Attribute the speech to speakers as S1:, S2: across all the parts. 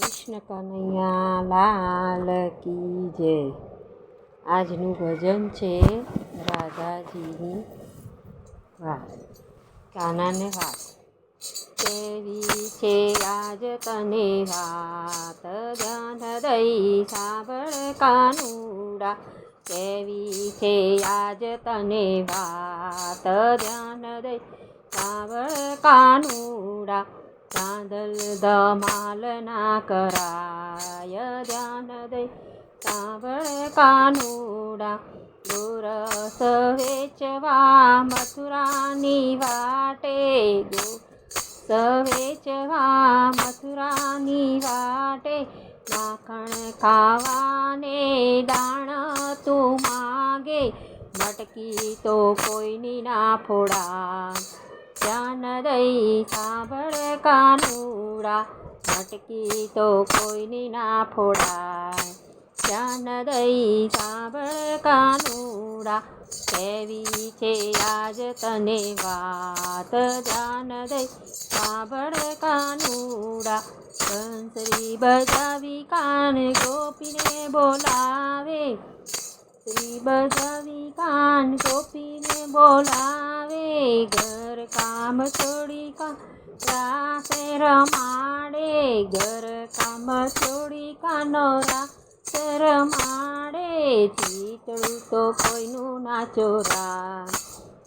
S1: કૃષ્ણ કનૈયા, લાલ કી જય. આજનું ભજન છે રાધાજીની વાત કાનાને વાત કેવી છે આજ તને વાત ધ્યાન દઈ સાંભળ કાનુડા. કેવી છે આજ તને વાત? ધ્યાન દઈ સાંભળ કાનુડા. ચાંદલ ધમાલ ના કરાય ધ્યાન દઈ સાંભળ કાનુડા ગોરસ વેચવા મથુરાની વાટે સવેચવા મથુરાની વાટે માખણ ખાવાને દાણ તું માગે મટકી તો કોઈની ના ફોડા ધ્યાન દઈ સાંભળ કાનુડા મટકી તો કોઈની ના ફોડાય. ધ્યાન દઈ સાંભળ કાનુડા કેવી છે આજ તને વાત? ધ્યાન દઈ સાંભળ કાનુડા બંસરી બજાવી કાન ગોપીને બોલાવે. શ્રી બજાવી કાન ગોપીને બોલાવે, ઘર કામ છોડી કા રાસે રમાડે, ઘર કામ છોડી કાનો રાસે રમાડે, ચીતળું તો કોઈનું ના ચોરા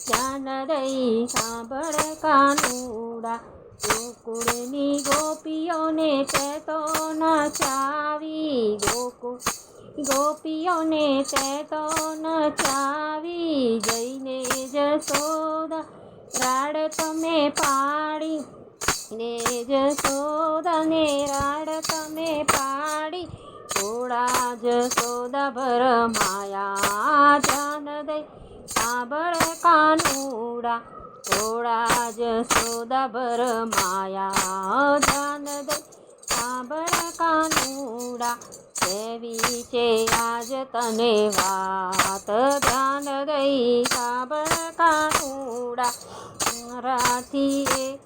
S1: જાન દઈ સાંભળ કાનુડા, ગોકુળની ગોપીઓને તે તો નચાવી, ગોકુળ ગોપીઓને તે તો નચાવી જઈને જશોદા રાડ તમે પાડી ને જશોદાને રાડ તમે પાડી થોડા જશોદા ભર માયા જાન દે. સાંભળ કાનુડા, થોડા જશોદા ભર માયા જાન દે. સાંભળ કાનુડા કેવી છે, આજ તને વાત. ધ્યાન દઈ સાંભળ કાનુડા રાથી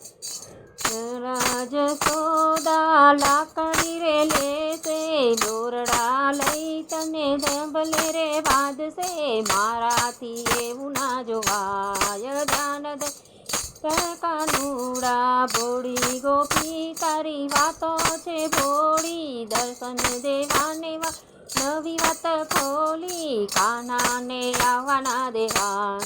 S1: રાજ સોદા લાકડી રે તે દોરડા લઈ તને ધંભલે રે બાંધશે. મારાથી એવું ના જોવાય. ધ્યાન દે કાનુડા ભોળી ગોપી તારી વાતો છે ભોળી દર્શન દેવાને નવી વાત ખોલી કાનાને આવવાના દેવા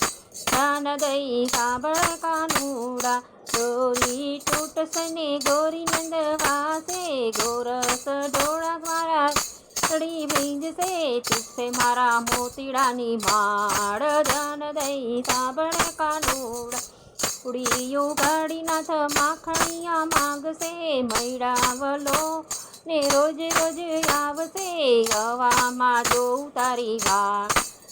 S1: ધ્યાન દઈ સાંભળ કાનુડા દોરી તૂટશે ને ગોરી નંદ વાસે ગોરસ ડોળા મારા ચડી ભીંજશે ચૂપશે મારા મોતીડાની માળ. ધ્યાન દઈ સાંભળ કાનુડા ઉડીયો ગાડી નાથ માખણિયા માગશે, મૈડાવલો ને રોજ રોજ આવશે. હવામાં જોઉં તારી વાત,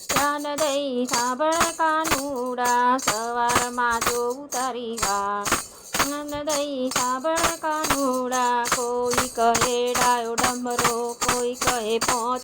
S1: ધ્યાન દઈ સાંભળ કાનુડા સવારમાં જોઉં તારી વાત, ધ્યાન દઈ સાંભળ કાનુડા કોઈ કહે ડાયો ડમરો, કોઈ કહે પહોંચ